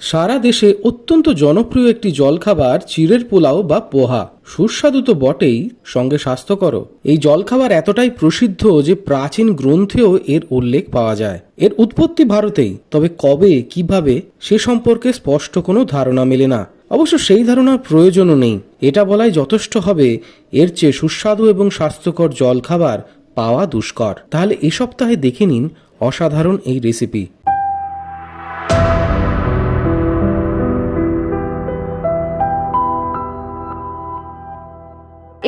সারা দেশে অত্যন্ত জনপ্রিয় একটি জলখাবার চিড়ের পোলাও বা পোহা। সুস্বাদু তো বটেই, সঙ্গে স্বাস্থ্যকর এই জলখাবার এতটাই প্রসিদ্ধ যে প্রাচীন গ্রন্থেও এর উল্লেখ পাওয়া যায়। এর উৎপত্তি ভারতেই, তবে কবে, কীভাবে, সে সম্পর্কে স্পষ্ট কোনো ধারণা মেলে না। অবশ্য সেই ধারণার প্রয়োজনও নেই। এটা বলাই যথেষ্ট হবে, এর চেয়ে সুস্বাদু এবং স্বাস্থ্যকর জলখাবার পাওয়া দুষ্কর। তাহলে এ সপ্তাহে দেখে নিন অসাধারণ এই রেসিপি।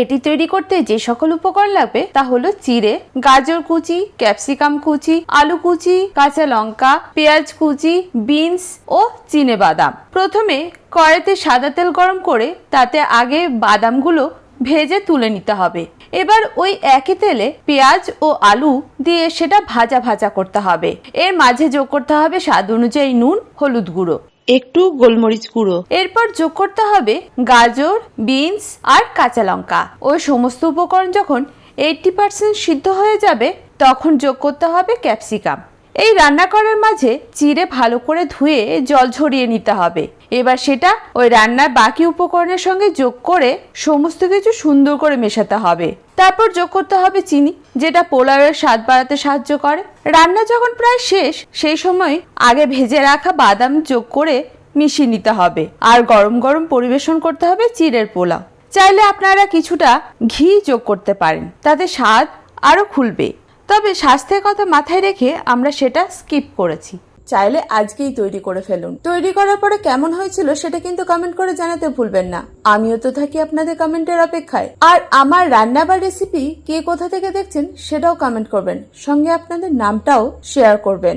এটি তৈরি করতে যে সকল উপকরণ লাগবে তা হলো চিড়ে, গাজর কুচি, ক্যাপসিকাম কুচি, আলু কুচি, কাঁচা লঙ্কা, পেঁয়াজ কুচি, বিনস ও চিনে বাদাম। প্রথমে কড়াইতে সাদা তেল গরম করে তাতে আগে বাদামগুলো ভেজে তুলে নিতে হবে। এবার ওই একই তেলে পেঁয়াজ ও আলু দিয়ে সেটা ভাজা ভাজা করতে হবে। এর মাঝে যোগ করতে হবে স্বাদ অনুযায়ী নুন, হলুদ গুঁড়ো। একটু গোলমরিচ গুঁড়ো। এরপর যোগ করতে হবে গাজর, বিনস আর কাঁচা লঙ্কা। ওই সমস্ত উপকরণ যখন এইটটি পার্সেন্ট সিদ্ধ হয়ে যাবে, তখন যোগ করতে হবে ক্যাপসিকাম। এই রান্না করার মাঝে চিড়ে ভালো করে ধুয়ে জল ঝরিয়ে নিতে হবে। এবার সেটা ওই রান্নার বাকি উপকরণের সঙ্গে যোগ করে সমস্ত কিছু সুন্দর করে মেশাতে হবে। তারপর যোগ করতে হবে চিনি, যেটা পোলাওয়ের স্বাদ বাড়াতে সাহায্য করে। রান্না যখন প্রায় শেষ, সেই সময় আগে ভেজে রাখা বাদাম যোগ করে মিশিয়ে নিতে হবে। আর গরম গরম পরিবেশন করতে হবে চিড়ের পোলাও। চাইলে আপনারা কিছুটা ঘি যোগ করতে পারেন, তাতে স্বাদ আরও খুলবে। তবে স্বাস্থ্যের কথা মাথায় রেখে আমরা সেটা স্কিপ করেছি। চাইলে আজকেই তৈরি করে ফেলুন। তৈরি করার পরে কেমন হয়েছিল সেটা কিন্তু কমেন্ট করে জানাতে ভুলবেন না। আমিও তো থাকি আপনাদের কমেন্টের অপেক্ষায়। আর আমার রান্না বা রেসিপি কে কোথা থেকে দেখছেন সেটাও কমেন্ট করবেন। সঙ্গে আপনাদের নামটাও শেয়ার করবেন।